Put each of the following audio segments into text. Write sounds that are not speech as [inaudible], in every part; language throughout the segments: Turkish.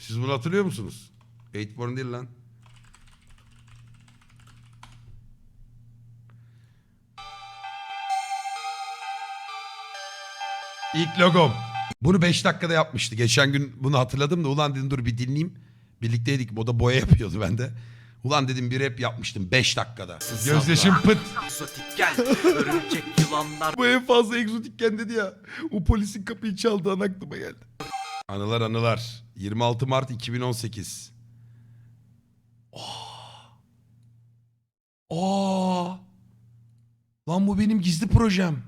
Siz bunu hatırlıyor musunuz? Eightborn değil lan. İlk logom. Bunu 5 dakikada yapmıştı. Geçen gün bunu hatırladım da ulan dedim dur bir dinleyeyim. Birlikteydik. O da boya [laughs] yapıyordu bende. Ulan dedim bir rap yapmıştım 5 dakikada. Gözyaşım pıt. Örümcek yılanlar Bu en fazla egzotikken dedi ya. O polisin kapıyı çaldığı an aklıma geldi. Anılar anılar. 26 Mart 2018. Aa. Aa. Lan bu benim gizli projem.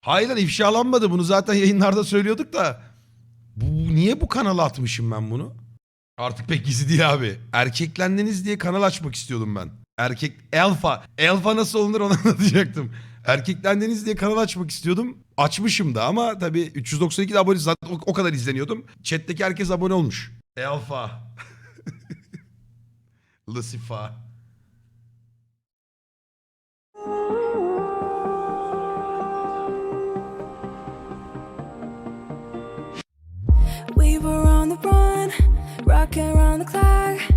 Hayır lan ifşalanmadı. Bunu zaten yayınlarda söylüyorduk da. Bu, niye bu kanala atmışım ben bunu? Artık pek gizli değil abi. Erkeklendiniz diye kanal açmak istiyordum ben. Erkek alfa. Alfa nasıl olunur onu [laughs] anlatacaktım. Erkeklendiniz diye kanal açmak istiyordum. Açmışım da ama tabii 392 de abone zaten o, o kadar izleniyordum. Chat'teki herkes abone olmuş. Alfa. [laughs] Lucifer. Rocking around the clock.